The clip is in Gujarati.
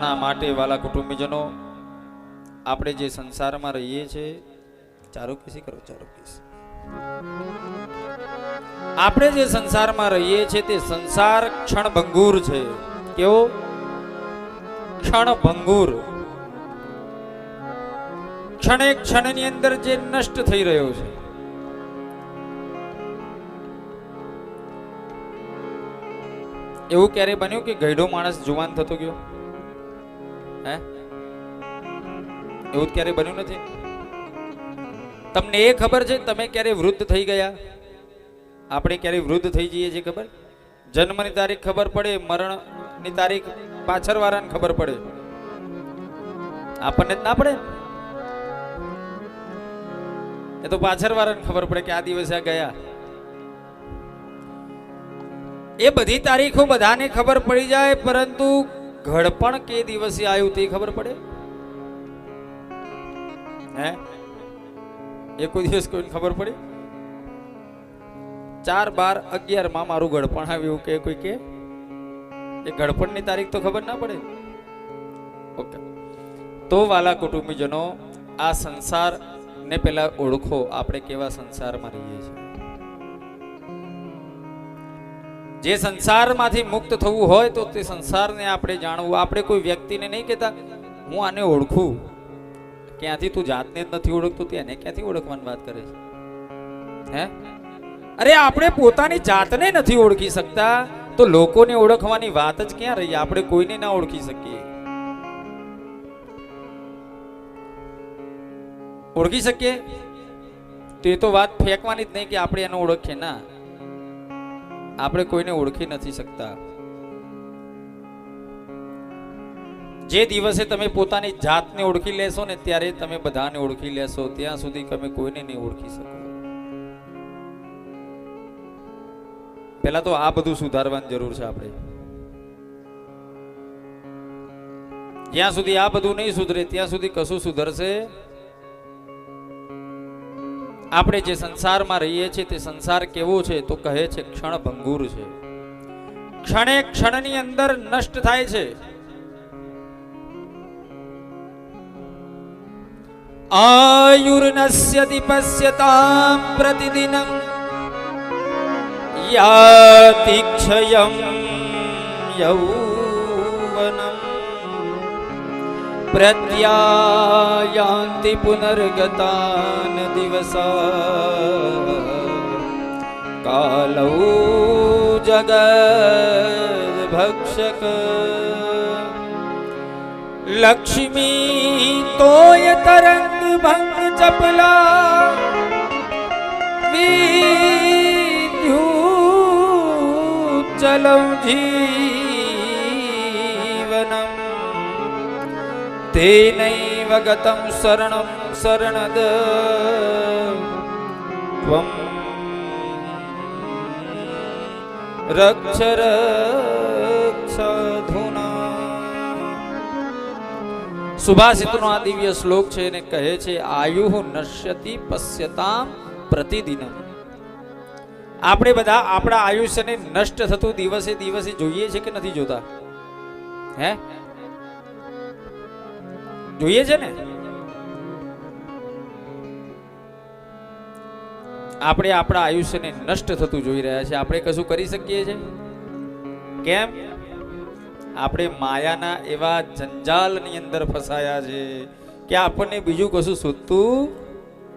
ના માટે વાલા કુટુંબીજનો આપણે જે સંસારમાં રહીએ છીએ, ચારો કેસી કરો, ચારો કેસી. આપણે જે સંસારમાં રહીએ છીએ તે સંસાર ક્ષણ ભંગુર છે. કેવો? ક્ષણ ભંગુર. ક્ષણે ક્ષણની અંદર જે નષ્ટ થઈ રહ્યો છે. એવું ક્યારે બન્યું કે ગઈઢો માણસ જુવાન થતો ગયો? એવું ક્યારે બન્યું નથી? તમને એ ખબર છે, તમે ક્યારે વૃદ્ધ થઈ ગયા? આપણે ક્યારે વૃદ્ધ થઈ જઈએ છીએ ખબર? જન્મની તારીખ ખબર પડે, મરણની તારીખ પાછળ વાળાને ખબર પડે. આપણને જ ના પડે? એ તો પાછળ વાળાને ખબર પડે કે આ દિવસે આ ગયા. એ બધી તારીખો બધાને ખબર પડી જાય, પરંતુ ઘડપણ કે દિવસે આવ્યું તે ખબર પડે? હે? એ કોઈ દિવસ કોઈને ખબર પડી? ચાર બાર અગિયારમાં મારું ગળપણ આવ્યું કે કોઈ કે? એ ગળપણની તારીખ તો ખબર ના પડે. ઓકે. તો વાલા કુટુંબીજનો આ સંસાર ને પેલા ઓળખો. આપણે કેવા સંસારમાં રહીએ છીએ? જે સંસારમાંથી મુક્ત થવું હોય તો તે સંસારને આપણે જાણવું. આપણે કોઈ વ્યક્તિને નહીં કહેતા, હું આને ઓળખું. ક્યાંથી તું જાતને જ નથી ઓળખતું તેને ક્યાંથી ઓળખવાની વાત કરે છે? હે? અરે, આપણે પોતાની જાતને નથી ઓળખી શકતા. તો લોકોને ઓળખવાની વાત જ ક્યાં રહી? આપણે કોઈને ના ઓળખી શકીએ. ઓળખી શકીએ? તો તો વાત ફેંકવાની જ નહીં કે આપણે એને ઓળખીએ. ના. આપણે કોઈને ઓળખી નથી શકતા. જે દિવસે તમે પોતાની જાતને ઓળખી લેશો ને ત્યારે તમે બધાને ઓળખી લેશો. ત્યાં સુધી તમે કોઈને નહીં ઓળખી શકો. પહેલા તો આ બધું સુધારવાની જરૂર છે આપણે. જ્યાં સુધી આ બધું નહીં સુધરે, ત્યાં સુધી કશું સુધરશે આપણે જે સંસારમાં રહીએ છીએ તે સંસાર કેવો છે તો કહે છે ક્ષણ ભંગુર છે. ક્ષણે ક્ષણની અંદર નષ્ટ થાય છે. આયુર્નસ્ય પશ્યતામ પ્રતિદિનમ યાતિ ક્ષયમ યૌવનમ. प्रत्यायान्ति पुनर्गतान् दिवसा। कालौ जगद्भक्षक। लक्ष्मी तोयतरङ्गभङ्गपला वीभ्यू चलौ जीवनम्। તેનૈવ ગતમ શરણમ શરણદ ત્વમ રક્ષ રક્ષધુના સુભાષિતનો આ દિવ્ય શ્લોક છે એને કહે છે આયુ નશ્યતિ પશ્યતામ પ્રતિદિનમ આપણે બધા આપણા આયુષ્યને નષ્ટ થતું દિવસે દિવસે જોઈએ છે કે નથી જોતા? હે? જોઈએ છે ને? આપણે આપણા આયુષ્યને નષ્ટ થતું જોઈ રહ્યા છે. આપણે કશું કરી શકીએ છીએ કેમ? આપણે માયાના એવા જંજાલની અંદર ફસાયા છે કે આપણને બીજું કશું સૂતું